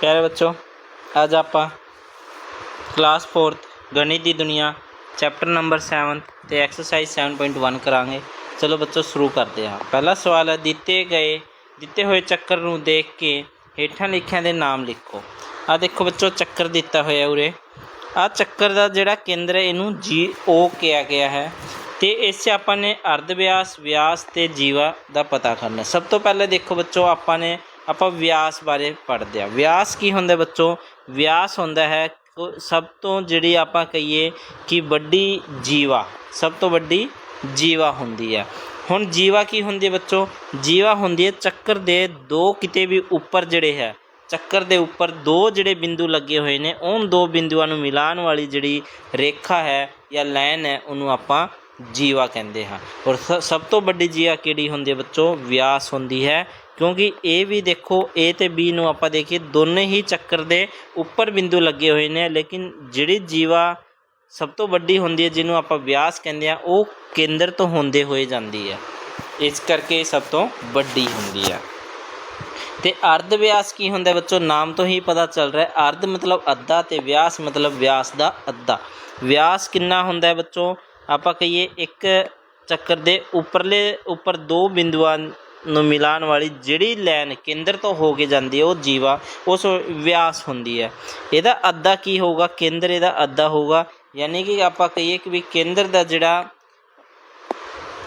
ਪਿਆਰੇ ਬੱਚੋ, ਅੱਜ ਆਪਾਂ ਕਲਾਸ 4th ਗਣਿਤ ਦੀ ਦੁਨੀਆ ਚੈਪਟਰ ਨੰਬਰ 7 ਤੇ ਐਕਸਰਸਾਈਜ਼ 7.1 ਕਰਾਂਗੇ। ਚਲੋ ਬੱਚੋ, ਸ਼ੁਰੂ ਕਰਦੇ ਹਾਂ। ਪਹਿਲਾ ਸਵਾਲ ਹੈ, ਦਿੱਤੇ ਗਏ, ਦਿੱਤੇ ਹੋਏ ਚੱਕਰ ਨੂੰ ਦੇਖ ਕੇ ਹੇਠਾਂ ਲਿਖਿਆਂ ਦੇ ਨਾਮ ਲਿਖੋ। ਆ ਦੇਖੋ ਬੱਚੋ, ਚੱਕਰ ਦਿੱਤਾ ਹੋਇਆ ਉਰੇ। ਆ ਚੱਕਰ ਦਾ ਜਿਹੜਾ ਕੇਂਦਰ ਹੈ, ਇਹਨੂੰ ਜੀ ਓ ਕਿਹਾ ਗਿਆ ਹੈ। ਤੇ ਇਸ 'ਚ ਆਪਾਂ ਨੇ ਅਰਧ ਵਿਆਸ ਵਿਆਸ ਤੇ ਜੀਵਾ ਦਾ ਪਤਾ ਕਰਨਾ ਸਭ ਤੋਂ ਪਹਿਲੇ ਦੇਖੋ ਬੱਚੋ, ਆਪਾਂ ਨੇ ਆਪਾਂ ਵਿਆਸ ਬਾਰੇ ਪੜ੍ਹਦੇ ਆ ਵਿਆਸ ਕੀ ਹੁੰਦਾ ਬੱਚੋ? ਵਿਆਸ ਹੁੰਦਾ ਹੈ ਸਭ ਤੋਂ ਜਿਹੜੀ ਆਪਾਂ ਕਹੀਏ ਕਿ ਵੱਡੀ ਜੀਵਾ, ਸਭ ਤੋਂ ਵੱਡੀ ਜੀਵਾ ਹੁੰਦੀ ਹੈ। ਹੁਣ ਜੀਵਾ ਕੀ ਹੁੰਦੀ ਹੈ ਬੱਚੋ? ਜੀਵਾ ਹੁੰਦੀ ਹੈ ਚੱਕਰ ਦੇ ਦੋ ਕਿਤੇ ਵੀ ਉੱਪਰ ਜਿਹੜੇ ਹੈ। ਚੱਕਰ ਦੇ ਉੱਪਰ ਦੋ ਜਿਹੜੇ ਬਿੰਦੂ ਲੱਗੇ ਹੋਏ ਨੇ ਉਹਨਾਂ ਦੋ ਬਿੰਦੂਆਂ ਨੂੰ ਮਿਲਾਉਣ ਵਾਲੀ ਜਿਹੜੀ ਰੇਖਾ ਹੈ ਜਾਂ ਲਾਈਨ ਹੈ, ਉਹਨੂੰ ਆਪਾਂ ਜੀਵਾ ਕਹਿੰਦੇ ਹਾਂ। ਔਰ ਸ- ਸਭ ਤੋਂ ਵੱਡੀ ਜੀਵਾ ਕਿਹੜੀ ਹੁੰਦੀ ਹੈ ਬੱਚੋ? ਵਿਆਸ ਹੁੰਦੀ ਹੈ। ਕਿਉਂਕਿ ਇਹ ਵੀ ਦੇਖੋ, A ਤੇ B ਨੂੰ ਆਪਾਂ ਦੇਖੀਏ, ਦੋਨੇ ਹੀ ਚੱਕਰ ਦੇ ਉੱਪਰ ਬਿੰਦੂ ਲੱਗੇ ਹੋਏ ਨੇ। ਲੇਕਿਨ ਜਿਹੜੀ ਜੀਵਾ ਸਭ ਤੋਂ ਵੱਡੀ ਹੁੰਦੀ ਹੈ, ਜਿਹਨੂੰ ਆਪਾਂ ਵਿਆਸ ਕਹਿੰਦੇ ਆ ਉਹ ਕੇਂਦਰ ਤੋਂ ਹੁੰਦੇ ਹੋਏ ਜਾਂਦੀ ਹੈ। ਇਸ ਕਰਕੇ ਸਭ ਤੋਂ ਵੱਡੀ ਹੁੰਦੀ ਹੈ। ਤੇ ਅਰਧ ਵਿਆਸ ਕੀ ਹੁੰਦਾ ਹੈ ਬੱਚੋ? ਨਾਮ ਤੋਂ ਹੀ ਪਤਾ ਚੱਲ ਰਿਹਾ ਅਰਧ ਮਤਲਬ ਅੱਧਾ ਤੇ ਵਿਆਸ ਮਤਲਬ ਵਿਆਸ ਦਾ ਅੱਧਾ। ਵਿਆਸ ਕਿੰਨਾ ਹੁੰਦਾ ਹੈ ਬੱਚੋ? ਆਪਾਂ ਕਹੀਏ ਇੱਕ ਚੱਕਰ ਦੇ ਉੱਪਰਲੇ, ਉੱਪਰ ਦੋ ਬਿੰਦੂਆਂ ਨੂੰ ਮਿਲਾਉਣ ਵਾਲੀ ਜਿਹੜੀ ਲਾਈਨ ਕੇਂਦਰ ਤੋਂ ਹੋ ਕੇ ਜਾਂਦੀ ਹੈ, ਉਹ ਜੀਵਾ, ਉਸ ਵਿਆਸ ਹੁੰਦੀ ਹੈ। ਇਹਦਾ ਅੱਧਾ ਕੀ ਹੋਊਗਾ? ਕੇਂਦਰ ਇਹਦਾ ਅੱਧਾ ਹੋਊਗਾ। ਯਾਨੀ ਕਿ ਆਪਾਂ ਕਹੀਏ ਕਿ ਵੀ ਕੇਂਦਰ ਦਾ ਜਿਹੜਾ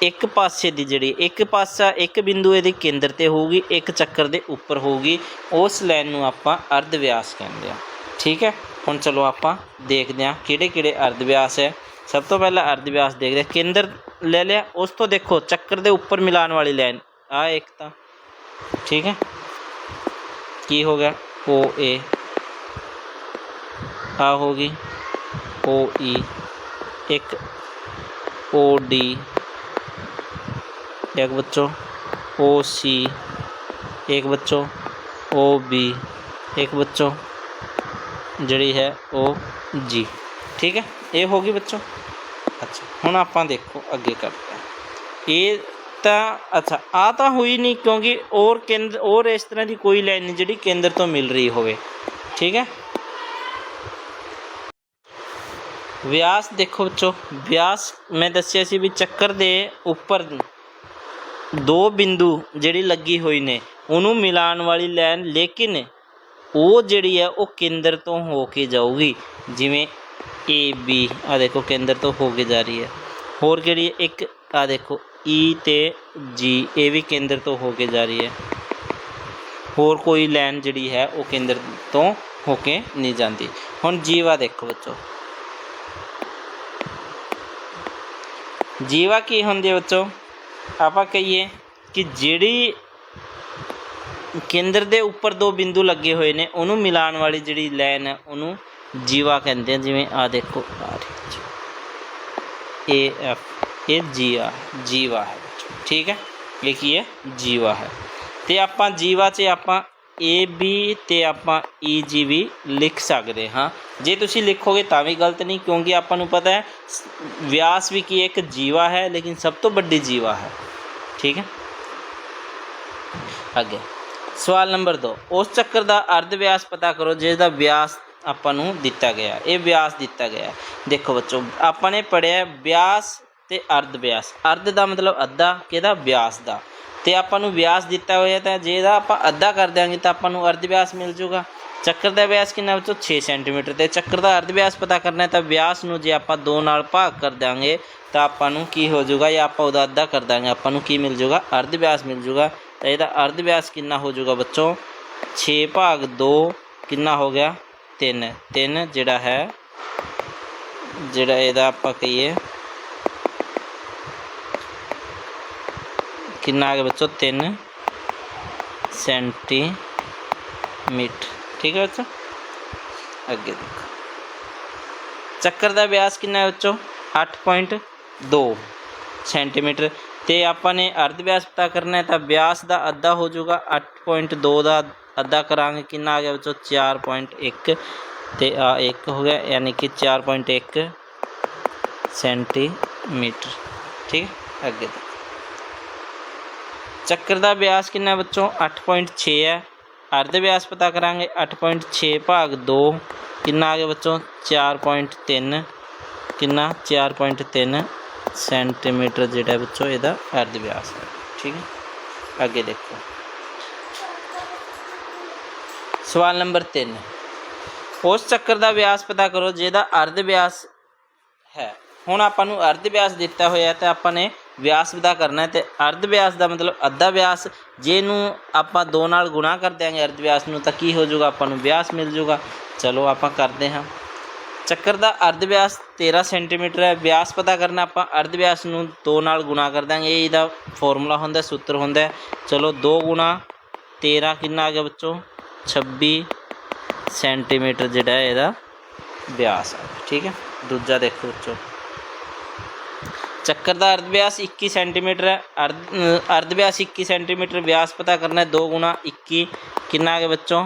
ਇੱਕ ਪਾਸੇ ਦੀ ਜਿਹੜੀ, ਇੱਕ ਪਾਸਾ ਇੱਕ ਬਿੰਦੂ ਇਹਦੇ ਕੇਂਦਰ ਤੇ ਹੋਊਗੀ, ਇੱਕ ਚੱਕਰ ਦੇ ਉੱਪਰ ਹੋਊਗੀ। ਉਸ ਲਾਈਨ ਨੂੰ ਆਪਾਂ ਅਰਧ ਵਿਆਸ ਕਹਿੰਦੇ ਆ ਠੀਕ ਹੈ? ਹੁਣ ਚਲੋ ਆਪਾਂ ਦੇਖਦੇ ਹਾਂ ਕਿਹੜੇ ਕਿਹੜੇ ਅਰਧ ਵਿਆਸ ਹੈ। ਸਭ ਤੋਂ ਪਹਿਲਾਂ ਅਰਧ ਵਿਆਸ ਦੇਖਦੇ ਹਾਂ ਕੇਂਦਰ ਲੈ ਲਿਆ ਉਸ ਤੋਂ ਦੇਖੋ ਚੱਕਰ ਦੇ ਉੱਪਰ ਮਿਲਾਉਣ ਵਾਲੀ ਲਾਈਨ ਆ ਇੱਕ ਤਾਂ ਠੀਕ ਹੈ ਕੀ ਹੋ ਗਿਆ ਓ ਏ ਆ ਹੋ ਗਈ ਓ ਈ ਇੱਕ ਓ ਡੀ एक बच्चों ओ सी एक बच्चों ओ बी एक बच्चों ਜਿਹੜੀ ਹੈ ਉਹ ਜੀ ਠੀਕ ਹੈ ਇਹ ਹੋ ਗਈ ਬੱਚੋ ਅੱਛਾ, ਹੁਣ ਆਪਾਂ ਦੇਖੋ ਅੱਗੇ ਕਰਦੇ ਹਾਂ। ਇਹ ਤਾਂ, ਅੱਛਾ ਆ ਤਾਂ ਹੋਈ ਨਹੀਂ ਕਿਉਂਕਿ ਔਰ ਕੇਂਦਰ ਔਰ ਇਸ ਤਰ੍ਹਾਂ ਦੀ ਕੋਈ ਲਾਈਨ ਨਹੀਂ ਜਿਹੜੀ ਕੇਂਦਰ ਤੋਂ ਮਿਲ ਰਹੀ ਹੋਵੇ। ਠੀਕ ਹੈ? ਵਿਆਸ ਦੇਖੋ ਬੱਚੋ ਵਿਆਸ ਮੈਂ ਦੱਸਿਆ ਸੀ ਵੀ ਚੱਕਰ ਦੇ ਉੱਪਰ ਦੋ ਬਿੰਦੂ ਜਿਹੜੀ ਲੱਗੀ ਹੋਈ ਨੇ, ਉਹਨੂੰ ਮਿਲਾਉਣ ਵਾਲੀ ਲਾਈਨ, ਲੇਕਿਨ ਉਹ ਜਿਹੜੀ ਹੈ ਉਹ ਕੇਂਦਰ ਤੋਂ ਹੋ ਕੇ ਜਾਊਗੀ। ਜਿਵੇਂ ਏ ਬੀ ਆ ਦੇਖੋ ਕੇਂਦਰ ਤੋਂ ਹੋ ਕੇ ਜਾ ਰਹੀ ਹੈ। ਹੋਰ ਕਿਹੜੀ ਹੈ? ਇੱਕ ਆ ਦੇਖੋ ਈ ਤੇ ਜੀ ਇਹ ਵੀ ਕੇਂਦਰ ਤੋਂ ਹੋ ਕੇ ਜਾ ਰਹੀ ਹੈ। ਹੋਰ ਕੋਈ ਲਾਈਨ ਜਿਹੜੀ ਹੈ, ਉਹ ਕੇਂਦਰ ਤੋਂ ਹੋ ਕੇ ਨਹੀਂ ਜਾਂਦੀ। ਹੁਣ ਜੀਵਾ ਦੇਖੋ ਬੱਚੋ। ਜੀਵਾ ਕੀ ਹੁੰਦੀ ਹੈ ਬੱਚੋ? ਆਪਾਂ ਕਹੀਏ ਕਿ ਜਿਹੜੀ ਕੇਂਦਰ ਦੇ ਉੱਪਰ ਦੋ ਬਿੰਦੂ ਲੱਗੇ ਹੋਏ ਨੇ, ਉਹਨੂੰ ਮਿਲਾਉਣ ਵਾਲੀ ਜਿਹੜੀ ਲਾਈਨ ਹੈ, ਉਹਨੂੰ ਜੀਵਾ ਕਹਿੰਦੇ ਆ, ਜਿਵੇਂ ਆ ਦੇਖੋ ਏ ਐਫ ਇਹ ਜੀਆ ਜੀਵਾ ਹੈ। ਠੀਕ ਹੈ? ਇਹ ਕੀ ਹੈ? ਜੀਵਾ ਹੈ। ਤੇ ਆਪਾਂ ਜੀਵਾ 'ਚ ਆਪਾਂ ਏ ਬੀ ਤੇ ਆਪਾਂ e, ਈ ਜੀ ਵੀ ਲਿਖ ਸਕਦੇ ਹਾਂ। ਜੇ ਤੁਸੀਂ ਲਿਖੋਗੇ ਤਾਂ ਵੀ ਗਲਤ ਨਹੀਂ, ਕਿਉਂਕਿ ਆਪਾਂ ਨੂੰ ਪਤਾ ਹੈ, ਵਿਆਸ ਵੀ ਕੀ ਇੱਕ ਜੀਵਾ ਹੈ, ਲੇਕਿਨ ਸਭ ਤੋਂ ਵੱਡੀ ਜੀਵਾ ਹੈ। ਠੀਕ ਹੈ? ਅੱਗੇ। ਸਵਾਲ ਨੰਬਰ 2 ਉਸ ਚੱਕਰ ਦਾ ਅਰਧ ਵਿਆਸ ਪਤਾ ਕਰੋ ਜਿਸ ਦਾ ਵਿਆਸ ਆਪਾਂ ਨੂੰ ਦਿੱਤਾ ਗਿਆ ਇਹ ਵਿਆਸ ਦਿੱਤਾ ਗਿਆ ਦੇਖੋ ਬੱਚੋ, ਆਪਾਂ ਨੇ ਪੜਿਆ ਵਿਆਸ ਤੇ ਅਰਧ ਵਿਆਸ ਅਰਧ ਦਾ ਮਤਲਬ ਅੱਧਾ, ਕਿਹਦਾ? ਵਿਆਸ ਦਾ। ਤੇ ਆਪਾਂ ਨੂੰ ਵਿਆਸ ਦਿੱਤਾ ਹੋਇਆ ਤਾਂ ਜੇ ਇਹਦਾ ਆਪਾਂ ਅੱਧਾ ਕਰ ਦਿਆਂਗੇ ਤਾਂ ਆਪਾਂ ਨੂੰ ਅਰਧ ਵਿਆਸ ਮਿਲ ਜਾਊਗਾ ਚੱਕਰ ਦਾ ਵਿਆਸ ਕਿੰਨਾ ਬੱਚੋ? 6 ਸੈਂਟੀਮੀਟਰ। ਤੇ ਚੱਕਰ ਦਾ ਅਰਧ ਵਿਆਸ ਪਤਾ ਕਰਨਾ ਹੈ ਤਾਂ ਵਿਆਸ ਨੂੰ ਜੇ ਆਪਾਂ 2 ਨਾਲ ਭਾਗ ਕਰ ਦਿਆਂਗੇ ਤਾਂ ਆਪਾਂ ਨੂੰ ਕੀ ਹੋ ਜਾਊਗਾ ਜਾਂ ਆਪਾਂ ਉਹਦਾ ਅੱਧਾ ਕਰ ਦਾਂਗੇ ਆਪਾਂ ਨੂੰ ਕੀ ਮਿਲ ਜਾਊਗਾ ਅਰਧ ਵਿਆਸ ਮਿਲ ਜਾਊਗਾ ਤਾਂ ਇਹਦਾ ਅਰਧ ਵਿਆਸ ਕਿੰਨਾ ਹੋ ਜਾਊਗਾ ਬੱਚੋ? 6 ਭਾਗ 2 ਕਿੰਨਾ ਹੋ ਗਿਆ? 3 3 ਜਿਹੜਾ ਹੈ, ਜਿਹੜਾ ਇਹਦਾ ਆਪਾਂ ਕਹੀਏ, ਕਿੰਨਾ ਆ ਗਿਆ ਬੱਚੋ? 3 ਸੈਂਟੀਮੀਟਰ, ਠੀਕ ਹੈ ਬੱਚੋ? ਅੱਗੇ ਦੇਖੋ। ਚੱਕਰ ਦਾ ਵਿਆਸ ਕਿੰਨਾ ਹੈ ਬੱਚੋ? 8.2 ਸੈਂਟੀਮੀਟਰ। ਤੇ ਆਪਾਂ ਨੇ ਅਰਧ ਵਿਆਸ ਪਤਾ ਕਰਨਾ ਹੈ, ਤਾਂ ਵਿਆਸ ਦਾ ਅੱਧਾ ਹੋ ਜਾਊਗਾ 8.2 ਦਾ ਅੱਧਾ ਕਰਾਂਗੇ ਕਿੰਨਾ ਆ ਗਿਆ ਬੱਚੋ 4.1 ਤੇ ਆ 1 ਹੋ ਗਿਆ, ਯਾਨੀ ਕਿ 4.1 ਸੈਂਟੀਮੀਟਰ, ਠੀਕ ਹੈ, ਅੱਗੇ ਦੇਖੋ ਚੱਕਰ ਦਾ ਵਿਆਸ ਕਿੰਨਾ ਹੈ ਬੱਚੋ 8.6 ਹੈ। ਅਰਧ ਵਿਆਸ ਪਤਾ ਕਰਾਂਗੇ 8.6 ਭਾਗ 2 ਕਿੰਨਾ ਆ ਗਿਆ ਬੱਚੋ 4.3 ਕਿੰਨਾ? 4.3 ਸੈਂਟੀਮੀਟਰ ਜਿਹੜਾ ਹੈ ਬੱਚੋ ਇਹਦਾ ਅਰਧ ਵਿਆਸ ਹੈ, ਠੀਕ ਹੈ। ਅੱਗੇ ਦੇਖੋ। ਸਵਾਲ ਨੰਬਰ 3 ਉਸ ਚੱਕਰ ਦਾ ਵਿਆਸ ਪਤਾ ਕਰੋ ਜਿਹਦਾ ਅਰਧ ਵਿਆਸ ਹੈ। ਹੁਣ ਆਪਾਂ ਨੂੰ ਅਰਧ ਵਿਆਸ ਦਿੱਤਾ ਹੋਇਆ ਹੈ ਤੇ ਆਪਾਂ ਨੇ ਵਿਆਸ ਪਤਾ ਕਰਨਾ ਹੈ ਤੇ ਅਰਧ ਵਿਆਸ ਦਾ ਮਤਲਬ ਅੱਧਾ ਵਿਆਸ, ਜਿਹਨੂੰ ਆਪਾਂ 2 ਨਾਲ ਗੁਣਾ ਕਰ ਦਿਆਂਗੇ ਅਰਧ ਵਿਆਸ ਨੂੰ ਤਾਂ ਕੀ ਹੋ ਜਾਊਗਾ? ਆਪਾਂ ਨੂੰ ਵਿਆਸ ਮਿਲ ਜਾਊਗਾ। ਚਲੋ ਆਪਾਂ ਕਰਦੇ ਹਾਂ। ਚੱਕਰ ਦਾ ਅਰਧ ਵਿਆਸ 13 ਸੈਂਟੀਮੀਟਰ ਹੈ। ਵਿਆਸ ਪਤਾ ਕਰਨਾ ਆਪਾਂ ਅਰਧ ਵਿਆਸ ਨੂੰ 2 ਨਾਲ ਗੁਣਾ ਕਰ ਦਾਂਗੇ ਇਹਦਾ ਫਾਰਮੂਲਾ ਹੁੰਦਾ, ਸੂਤਰ ਹੁੰਦਾ ਚਲੋ 2 ਗੁਣਾ 13 ਕਿੰਨਾ ਆ ਗਿਆ ਬੱਚੋ? 26 ਸੈਂਟੀਮੀਟਰ ਜਿਹੜਾ ਹੈ ਇਹਦਾ ਵਿਆਸ ਹੈ ਠੀਕ ਹੈ ਦੂਜਾ ਦੇਖੋ ਬੱਚੋ ਚੱਕਰ ਦਾ ਅਰਧ ਵਿਆਸ 21 ਸੈਂਟੀਮੀਟਰ ਹੈ ਅਰਧ ਅ, ਅਰਧ ਵਿਆਸ 21 ਸੈਂਟੀਮੀਟਰ ਵਿਆਸ ਪਤਾ ਕਰਨਾ ਹੈ 2 ਗੁਣਾ 21 ਕਿੰਨਾ ਆ ਗਿਆ ਬੱਚੋ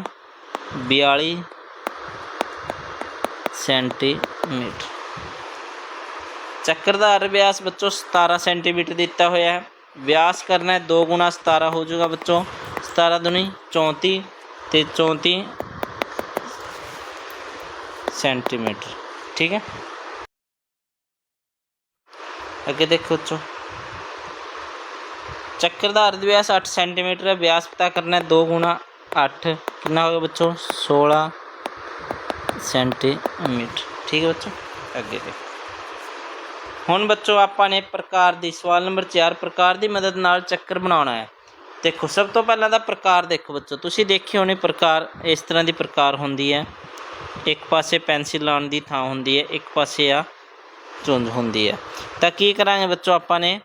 42 ਸੈਂਟੀਮੀਟਰ ਚੱਕਰ ਦਾ ਅਰ ਵਿਆਸ ਬੱਚੋ 17 ਸੈਂਟੀਮੀਟਰ ਦਿੱਤਾ ਹੋਇਆ ਹੈ ਵਿਆਸ ਕਰਨਾ ਹੈ 2 ਗੁਣਾ 17 ਹੋ ਜਾਊਗਾ ਬੱਚੋ 17 ਦੁਨੀ 34 ਤੇ 34 ਸੈਂਟੀਮੀਟਰ, ਠੀਕ ਹੈ? ਅੱਗੇ ਦੇਖੋ ਬੱਚੋ ਚੱਕਰ ਦਾ ਅਰਧ ਵਿਆਸ 8 ਸੈਂਟੀਮੀਟਰ ਹੈ ਵਿਆਸ ਪਤਾ ਕਰਨਾ ਹੈ 2 ਗੁਣਾ 8 ਕਿੰਨਾ ਹੋ ਗਿਆ ਬੱਚੋ? 16 ਸੈਂਟੀਮੀਟਰ, ਠੀਕ ਹੈ ਬੱਚੋ? ਅੱਗੇ ਦੇਖੋ। ਹੁਣ ਬੱਚੋ ਆਪਾਂ ਨੇ ਪ੍ਰਕਾਰ ਦੀ, ਸਵਾਲ ਨੰਬਰ 4 ਪ੍ਰਕਾਰ ਦੀ ਮਦਦ ਨਾਲ ਚੱਕਰ ਬਣਾਉਣਾ ਹੈ। ਦੇਖੋ, ਸਭ ਤੋਂ ਪਹਿਲਾਂ ਦਾ ਪ੍ਰਕਾਰ ਦੇਖੋ ਬੱਚੋ। ਤੁਸੀਂ ਦੇਖੇ ਹੋਣੇ ਪ੍ਰਕਾਰ, ਇਸ ਤਰ੍ਹਾਂ ਦੀ ਪ੍ਰਕਾਰ ਹੁੰਦੀ ਹੈ। ਇੱਕ ਪਾਸੇ ਪੈਨਸਿਲ ਲਾਉਣ ਦੀ ਥਾਂ ਹੁੰਦੀ ਹੈ, ਇੱਕ ਪਾਸੇ ਆ ਚੁੰਝ ਹੁੰਦੀ ਹੈ। ਤਾਂ ਕੀ ਕਰਾਂਗੇ ਬੱਚੋ ਆਪਾਂ ਨੇ?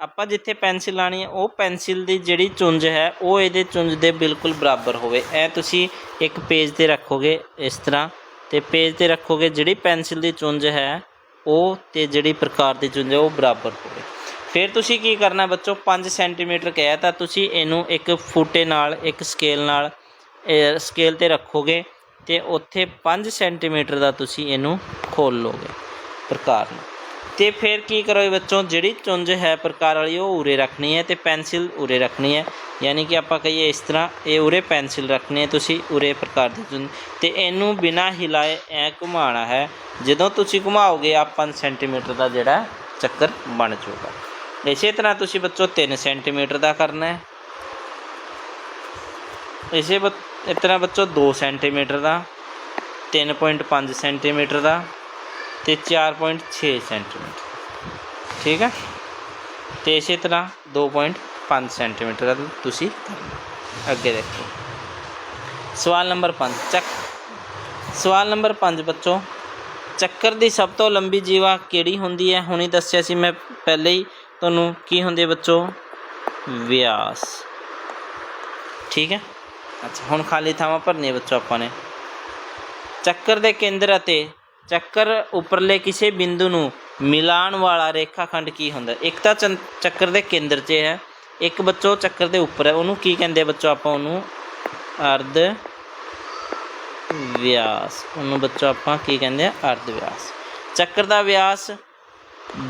ਆਪਾਂ ਜਿੱਥੇ ਪੈਨਸਿਲ ਲਾਣੀ ਹੈ, ਉਹ ਪੈਨਸਿਲ ਦੀ ਜਿਹੜੀ ਚੁੰਝ ਹੈ, ਉਹ ਇਹਦੇ ਚੁੰਝ ਦੇ ਬਿਲਕੁਲ ਬਰਾਬਰ ਹੋਵੇ। ਇਹ ਤੁਸੀਂ ਇੱਕ ਪੇਜ ਤੇ ਰੱਖੋਗੇ ਇਸ ਤਰ੍ਹਾਂ, ਤੇ ਪੇਜ ਤੇ ਰੱਖੋਗੇ ਜਿਹੜੀ ਪੈਨਸਿਲ ਦੀ ਚੁੰਝ ਹੈ, ਉਹ ਤੇ ਜਿਹੜੀ ਪ੍ਰਕਾਰ ਦੀ ਚੁੰਝ ਹੈ, ਉਹ ਬਰਾਬਰ ਹੋਵੇ। ਫਿਰ ਤੁਸੀਂ ਕੀ ਕਰਨਾ ਬੱਚੋ? 5 ਸੈਂਟੀਮੀਟਰ ਕਿਹਾ ਤਾਂ ਤੁਸੀਂ ਇਹਨੂੰ ਇੱਕ ਫੂਟੇ ਨਾਲ, ਇੱਕ ਸਕੇਲ ਨਾਲ ਸਕੇਲ ਤੇ ਰੱਖੋਗੇ ਤੇ ਉੱਥੇ 5 ਸੈਂਟੀਮੀਟਰ ਦਾ ਤੁਸੀਂ ਇਹਨੂੰ ਖੋਲ ਲੋਗੇ ਪ੍ਰਕਾਰ ਨੂੰ। ਤੇ ਫਿਰ ਕੀ ਕਰੋਗੇ ਬੱਚੋ? ਜਿਹੜੀ ਚੁੰਝ ਹੈ ਪ੍ਰਕਾਰ ਵਾਲੀ ਉਹ ਉਰੇ ਰੱਖਣੀ ਹੈ ਤੇ ਪੈਨਸਿਲ ਉਰੇ ਰੱਖਣੀ ਹੈ। ਯਾਨੀ ਕਿ ਆਪਾਂ ਕਹੀਏ ਇਸ ਤਰ੍ਹਾਂ ਇਹ ਉਰੇ ਪੈਨਸਿਲ ਰੱਖਣੀ ਹੈ, ਤੁਸੀਂ ਉਰੇ ਪ੍ਰਕਾਰ ਦੀ ਚੁੰਝ ਤੇ ਇਹਨੂੰ ਬਿਨਾਂ ਹਿਲਾਏ ਐ ਘੁਮਾਉਣਾ ਹੈ। ਜਦੋਂ ਤੁਸੀਂ ਘੁਮਾਓਗੇ ਆ 5 ਸੈਂਟੀਮੀਟਰ ਦਾ ਜਿਹੜਾ ਚੱਕਰ ਬਣ ਜਾਊਗਾ। ਇਸੇ ਤਰ੍ਹਾਂ ਤੁਸੀਂ ਬੱਚੋ 3 ਸੈਂਟੀਮੀਟਰ ਦਾ ਕਰਨਾ ਹੈ। ਇਸੇ ਬ- ਇਸ ਤਰ੍ਹਾਂ ਬੱਚੋ 2 ਸੈਂਟੀਮੀਟਰ ਦਾ 3.5 ਸੈਂਟੀਮੀਟਰ ਦਾ ਤੇ 4.6 ਸੈਂਟੀਮੀਟਰ। ਠੀਕ ਹੈ? ਤੇ ਇਸੇ ਤਰ੍ਹਾਂ 2.5 ਸੈਂਟੀਮੀਟਰ ਦਾ ਤੁਸੀਂ ਕਰਨਾ ਅੱਗੇ ਦੇਖੋ। ਸਵਾਲ ਨੰਬਰ 5 ਚੱਕ। ਸਵਾਲ ਨੰਬਰ 5 ਬੱਚੋ, ਚੱਕਰ ਦੀ ਸਭ ਤੋਂ ਲੰਬੀ ਜੀਵਾ ਕਿਹੜੀ ਹੁੰਦੀ ਹੈ? ਹੁਣੀ ਦੱਸਿਆ ਸੀ ਮੈਂ ਪਹਿਲੇ ਹੀ। ਤੁਹਾਨੂੰ ਕੀ ਹੁੰਦੇ ਬੱਚੋ? ਵਿਆਸ। ਠੀਕ ਹੈ? ਅੱਛਾ, ਹੁਣ ਖਾਲੀ ਥਾਵਾਂ ਭਰਨੀ ਬੱਚੋ ਆਪਾਂ ਨੇ। ਚੱਕਰ ਦੇ ਕੇਂਦਰ ਅਤੇ ਚੱਕਰ ਉੱਪਰਲੇ ਕਿਸੇ ਬਿੰਦੂ ਨੂੰ ਮਿਲਾਣ ਵਾਲਾ ਰੇਖਾਖੰਡ ਕੀ ਹੁੰਦਾ? ਇੱਕ ਤਾਂ ਚੰ- ਚੱਕਰ ਦੇ ਕੇਂਦਰ 'ਚ ਹੈ। ਇੱਕ ਬੱਚੋ ਚੱਕਰ ਦੇ ਉੱਪਰ ਹੈ। ਉਹਨੂੰ ਕੀ ਕਹਿੰਦੇ ਬੱਚੋ ਆਪਾਂ? ਉਹਨੂੰ ਅਰਧ ਵਿਆਸ। ਉਹਨੂੰ ਬੱਚੋ ਆਪਾਂ ਕੀ ਕਹਿੰਦੇ ਆ? ਅਰਧ ਵਿਆਸ। ਚੱਕਰ ਦਾ ਵਿਆਸ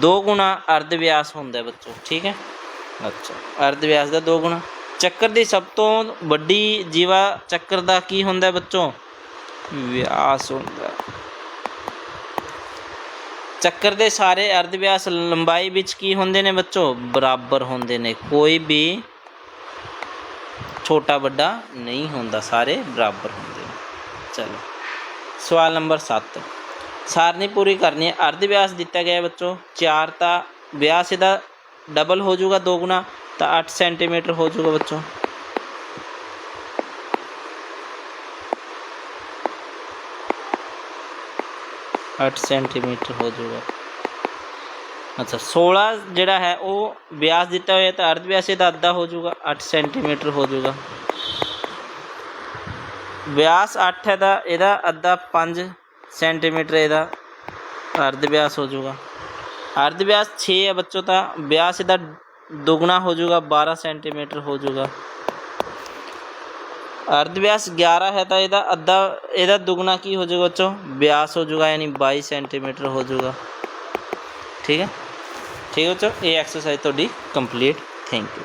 2 ਗੁਣਾ ਅਰਧ ਵਿਆਸ ਹੁੰਦਾ ਬੱਚੋ ਠੀਕ ਹੈ? ਅੱਛਾ। ਅਰਧ ਵਿਆਸ ਦਾ 2 ਗੁਣਾ। ਚੱਕਰ ਦੀ ਸਭ ਤੋਂ ਵੱਡੀ ਜੀਵਾ ਚੱਕਰ ਦਾ ਕੀ ਹੁੰਦਾ ਬੱਚੋ? ਵਿਆਸ ਹੁੰਦਾ। ਚੱਕਰ ਦੇ ਸਾਰੇ ਅਰਧ ਵਿਆਸ ਲੰਬਾਈ ਵਿੱਚ ਕੀ ਹੁੰਦੇ ਨੇ ਬੱਚੋ? ਬਰਾਬਰ ਹੁੰਦੇ ਨੇ। ਕੋਈ ਵੀ ਛੋਟਾ ਵੱਡਾ ਨਹੀਂ ਹੁੰਦਾ ਸਾਰੇ ਬਰਾਬਰ ਹੁੰਦੇ ਨੇ। ਚਲੋ। ਸਵਾਲ ਨੰਬਰ 7 ਸਾਰਨੀ ਪੂਰੀ ਕਰਨੀ ਹੈ। ਅਰਧ ਵਿਆਸ ਦਿੱਤਾ ਗਿਆ ਹੈ ਬੱਚੋ। 4 ਤਾਂ ਵਿਆਸ ਇਹਦਾ ਡਬਲ ਹੋ ਜਾਊਗਾ 2 ਗੁਣਾ, ਤਾਂ 8 ਸੈਂਟੀਮੀਟਰ ਹੋ ਜਾਊਗਾ ਬੱਚੋ। ਅੱਠ ਸੈਂਟੀਮੀਟਰ ਹੋ ਜਾਊਗਾ। ਅੱਛਾ 16 ਜਿਹੜਾ ਹੈ ਉਹ ਵਿਆਸ ਦਿੱਤਾ ਹੋਇਆ ਤਾਂ ਅਰਧ ਵਿਆਸ ਇਹਦਾ ਅੱਧਾ ਹੋ ਜਾਊਗਾ 8 ਸੈਂਟੀਮੀਟਰ ਹੋ ਜਾਊਗਾ। ਵਿਆਸ 8 ਹੈ ਦਾ ਇਹਦਾ ਅੱਧਾ 5 ਸੈਂਟੀਮੀਟਰ ਇਹਦਾ ਅਰਧ ਵਿਆਸ ਹੋ ਜਾਊਗਾ ਅਰਧ ਵਿਆਸ 6 ਹੈ ਬੱਚੋ ਤਾਂ ਵਿਆਸ ਇਹਦਾ ਦੁੱਗਣਾ ਹੋ ਜਾਊਗਾ 12 ਸੈਂਟੀਮੀਟਰ ਹੋ ਜਾਊਗਾ ਅਰਧ ਵਿਆਸ 11 ਹੈ ਤਾਂ ਇਹਦਾ ਅੱਧਾ ਇਹਦਾ ਦੁੱਗਣਾ ਕੀ ਹੋ ਜਾਊਗਾ ਬੱਚੋ ਵਿਆਸ ਹੋ ਜਾਊਗਾ ਯਾਨੀ 22 ਸੈਂਟੀਮੀਟਰ ਹੋ ਜਾਊਗਾ ਠੀਕ ਹੈ ਠੀਕ ਹੈ ਬੱਚੋ ਇਹ ਐਕਸਰਸਾਈਜ਼ ਤੁਹਾਡੀ ਕੰਪਲੀਟ ਥੈਂਕ ਯੂ